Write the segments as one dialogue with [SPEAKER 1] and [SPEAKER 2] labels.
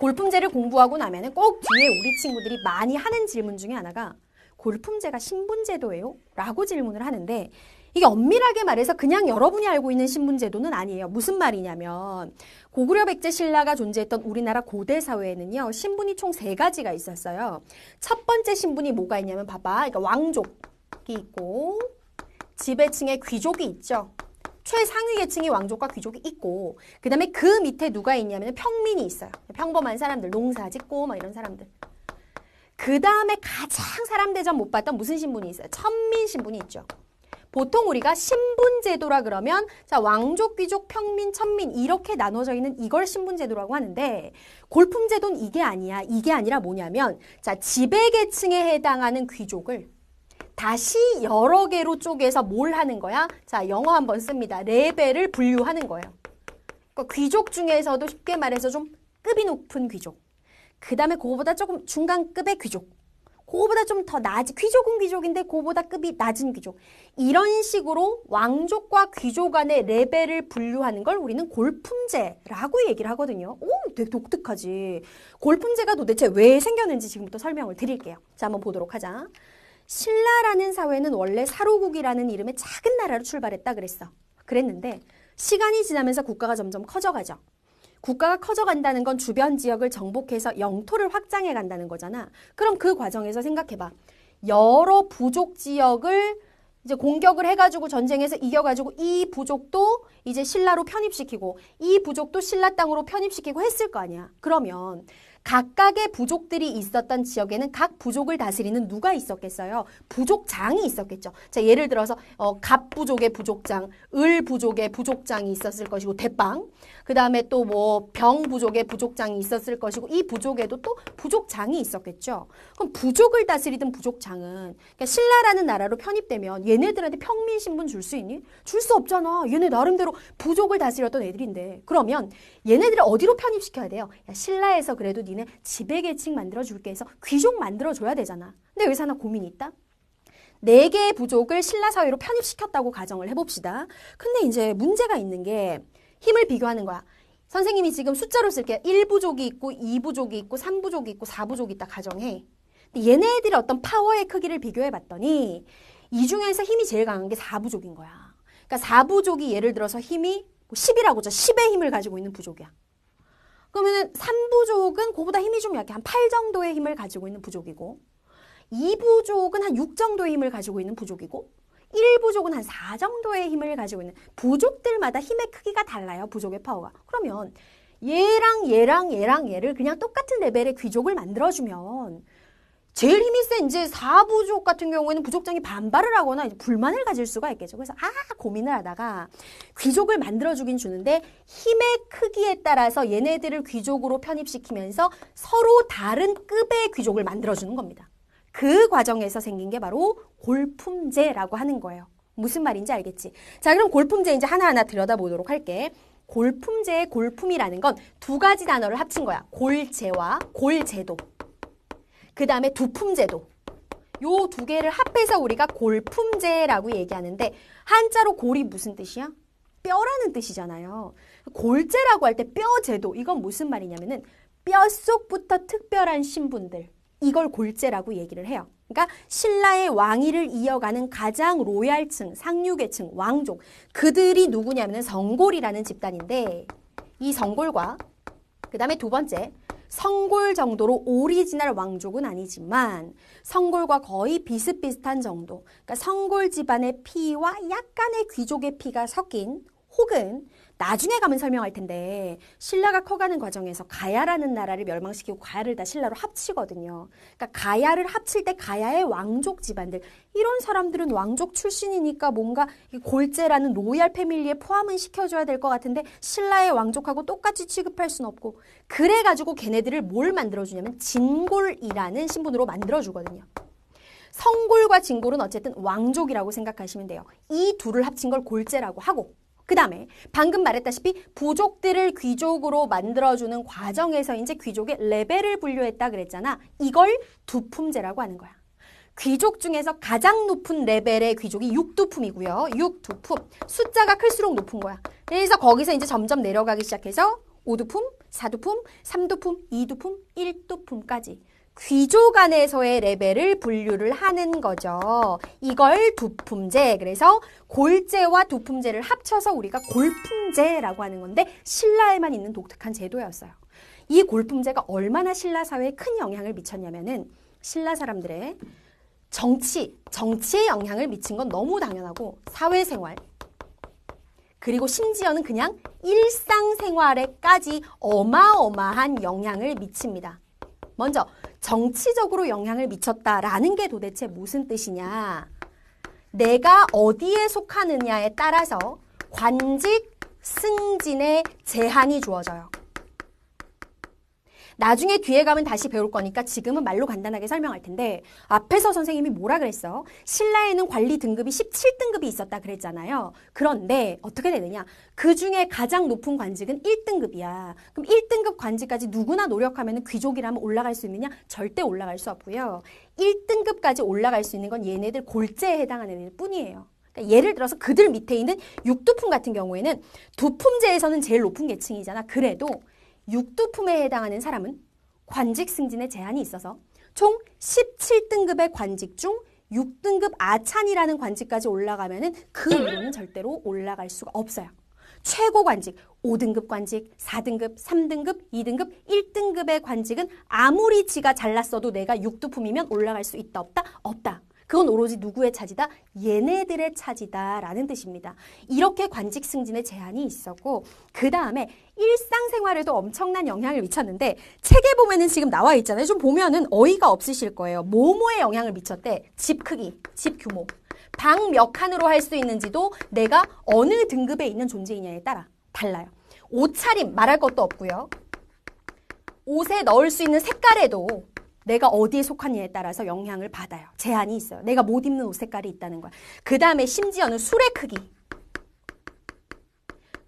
[SPEAKER 1] 골품제를 공부하고 나면은 꼭 뒤에 우리 친구들이 많이 하는 질문 중에 하나가 골품제가 신분제도예요? 라고 질문을 하는데 이게 엄밀하게 말해서 그냥 여러분이 알고 있는 신분제도는 아니에요. 무슨 말이냐면 고구려 백제 신라가 존재했던 우리나라 고대 사회에는요. 신분이 총 세 가지가 있었어요. 첫 번째 신분이 뭐가 있냐면 봐봐. 그러니까 왕족이 있고 지배층의 귀족이 있죠. 최상위 계층이 왕족과 귀족이 있고 그다음에 그 밑에 누가 있냐면 평민이 있어요. 평범한 사람들, 농사 짓고 막 이런 사람들. 그 다음에 가장 사람 대접 못 받던 무슨 신분이 있어요? 천민 신분이 있죠. 보통 우리가 신분제도라 그러면 자 왕족, 귀족, 평민, 천민 이렇게 나눠져 있는 이걸 신분제도라고 하는데 골품제도는 이게 아니야. 이게 아니라 뭐냐면 자 지배계층에 해당하는 귀족을 다시 여러 개로 쪼개서 뭘 하는 거야? 자 영어 한번 씁니다. 레벨을 분류하는 거예요. 그러니까 귀족 중에서도 쉽게 말해서 좀 급이 높은 귀족. 그 다음에 그거보다 조금 중간급의 귀족. 그거보다 좀 더 낮은 귀족은 귀족인데 그거보다 급이 낮은 귀족. 이런 식으로 왕족과 귀족 간의 레벨을 분류하는 걸 우리는 골품제라고 얘기를 하거든요. 오, 되게 독특하지. 골품제가 도대체 왜 생겼는지 지금부터 설명을 드릴게요. 자, 한번 보도록 하자. 신라라는 사회는 원래 사로국이라는 이름의 작은 나라로 출발했다 그랬어. 그랬는데 시간이 지나면서 국가가 점점 커져가죠. 국가가 커져간다는 건 주변 지역을 정복해서 영토를 확장해 간다는 거잖아. 그럼 그 과정에서 생각해봐. 여러 부족 지역을 이제 공격을 해가지고 전쟁에서 이겨가지고 이 부족도 이제 신라로 편입시키고 이 부족도 신라 땅으로 편입시키고 했을 거 아니야. 그러면 각각의 부족들이 있었던 지역에는 각 부족을 다스리는 누가 있었겠어요? 부족장이 있었겠죠. 자, 예를 들어서 어, 갑 부족의 부족장, 을 부족의 부족장이 있었을 것이고 대빵. 그다음에 또 뭐 병 부족의 부족장이 있었을 것이고 이 부족에도 또 부족장이 있었겠죠. 그럼 부족을 다스리던 부족장은 그러니까 신라라는 나라로 편입되면 얘네들한테 평민 신분 줄 수 있니? 줄 수 없잖아. 얘네 나름대로 부족을 다스렸던 애들인데. 그러면 얘네들을 어디로 편입시켜야 돼요? 야, 신라에서 그래도 니네 지배계층 만들어줄게 해서 귀족 만들어줘야 되잖아. 근데 여기서 하나 고민이 있다. 네 개의 부족을 신라 사회로 편입시켰다고 가정을 해봅시다. 근데 이제 문제가 있는 게 힘을 비교하는 거야. 선생님이 지금 숫자로 쓸게 1부족이 있고 2부족이 있고 3부족이 있고 4부족이 있다 가정해. 근데 얘네들의 어떤 파워의 크기를 비교해 봤더니 이 중에서 힘이 제일 강한 게 4부족인 거야. 그러니까 4부족이 예를 들어서 힘이 10이라고 죠 10의 힘을 가지고 있는 부족이야. 그러면은 3부족은 그보다 힘이 좀 약해. 한 8 정도의 힘을 가지고 있는 부족이고 2부족은 한 6 정도의 힘을 가지고 있는 부족이고 1부족은 한 4 정도의 힘을 가지고 있는 부족들마다 힘의 크기가 달라요. 부족의 파워가. 그러면 얘랑 얘랑 얘랑 얘를 그냥 똑같은 레벨의 귀족을 만들어주면 제일 힘이 센 이제 4부족 같은 경우에는 부족장이 반발을 하거나 불만을 가질 수가 있겠죠. 그래서 아 고민을 하다가 귀족을 만들어 주긴 주는데 힘의 크기에 따라서 얘네들을 귀족으로 편입시키면서 서로 다른 급의 귀족을 만들어 주는 겁니다. 그 과정에서 생긴 게 바로 골품제라고 하는 거예요. 무슨 말인지 알겠지? 자, 그럼 골품제 이제 하나하나 들여다보도록 할게. 골품제의 골품이라는 건 두 가지 단어를 합친 거야. 골제와 골제도. 그 다음에 두품제도. 요 두 개를 합해서 우리가 골품제라고 얘기하는데 한자로 골이 무슨 뜻이야? 뼈라는 뜻이잖아요. 골제라고 할 때 뼈제도 이건 무슨 말이냐면은 뼛속부터 특별한 신분들 이걸 골제라고 얘기를 해요. 그러니까 신라의 왕위를 이어가는 가장 로얄층, 상류계층, 왕족 그들이 누구냐면은 성골이라는 집단인데 이 성골과 그 다음에 두 번째 성골 정도로 오리지널 왕족은 아니지만 성골과 거의 비슷비슷한 정도. 그러니까 성골 집안의 피와 약간의 귀족의 피가 섞인 혹은 나중에 가면 설명할 텐데 신라가 커가는 과정에서 가야라는 나라를 멸망시키고 가야를 다 신라로 합치거든요. 그러니까 가야를 합칠 때 가야의 왕족 집안들 이런 사람들은 왕족 출신이니까 뭔가 이 골제라는 로얄 패밀리에 포함은 시켜줘야 될 것 같은데 신라의 왕족하고 똑같이 취급할 순 없고 그래가지고 걔네들을 뭘 만들어주냐면 진골이라는 신분으로 만들어주거든요. 성골과 진골은 어쨌든 왕족이라고 생각하시면 돼요. 이 둘을 합친 걸 골제라고 하고 그 다음에 방금 말했다시피 부족들을 귀족으로 만들어주는 과정에서 이제 귀족의 레벨을 분류했다 그랬잖아. 이걸 두품제라고 하는 거야. 귀족 중에서 가장 높은 레벨의 귀족이 육두품이고요. 육두품. 숫자가 클수록 높은 거야. 그래서 거기서 이제 점점 내려가기 시작해서 오두품, 사두품, 삼두품, 이두품, 일두품까지 귀족 안에서의 레벨을 분류를 하는 거죠. 이걸 두품제. 그래서 골제와 두품제를 합쳐서 우리가 골품제라고 하는 건데 신라에만 있는 독특한 제도였어요. 이 골품제가 얼마나 신라 사회에 큰 영향을 미쳤냐면은 신라 사람들의 정치, 정치에 영향을 미친 건 너무 당연하고 사회생활, 그리고 심지어는 그냥 일상생활에까지 어마어마한 영향을 미칩니다. 먼저 정치적으로 영향을 미쳤다라는 게 도대체 무슨 뜻이냐? 내가 어디에 속하느냐에 따라서 관직 승진의 제한이 주어져요. 나중에 뒤에 가면 다시 배울 거니까 지금은 말로 간단하게 설명할 텐데 앞에서 선생님이 뭐라 그랬어? 신라에는 관리 등급이 17등급이 있었다 그랬잖아요. 그런데 어떻게 되느냐? 그 중에 가장 높은 관직은 1등급이야. 그럼 1등급 관직까지 누구나 노력하면 귀족이라면 올라갈 수 있느냐? 절대 올라갈 수 없고요. 1등급까지 올라갈 수 있는 건 얘네들 골제에 해당하는 애들 뿐이에요. 그러니까 예를 들어서 그들 밑에 있는 육두품 같은 경우에는 두품제에서는 제일 높은 계층이잖아. 그래도 육두품에 해당하는 사람은 관직 승진에 제한이 있어서 총 17등급의 관직 중 6등급 아찬이라는 관직까지 올라가면은 그 위로는 절대로 올라갈 수가 없어요. 최고 관직, 5등급 관직, 4등급, 3등급, 2등급, 1등급의 관직은 아무리 지가 잘났어도 내가 6두품이면 올라갈 수 있다 없다? 없다. 그건 오로지 누구의 차지다? 얘네들의 차지다라는 뜻입니다. 이렇게 관직 승진의 제한이 있었고 그 다음에 일상생활에도 엄청난 영향을 미쳤는데 책에 보면은 지금 나와 있잖아요. 좀 보면은 어이가 없으실 거예요. 뭐뭐에 영향을 미쳤대? 집 크기, 집 규모, 방 몇 칸으로 할 수 있는지도 내가 어느 등급에 있는 존재이냐에 따라 달라요. 옷차림 말할 것도 없고요. 옷에 넣을 수 있는 색깔에도 내가 어디에 속하느냐에 따라서 영향을 받아요. 제한이 있어요. 내가 못 입는 옷 색깔이 있다는 거야. 그 다음에 심지어는 술의 크기.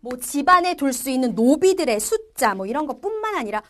[SPEAKER 1] 뭐 집안에 둘 수 있는 노비들의 숫자 뭐 이런 것뿐만 아니라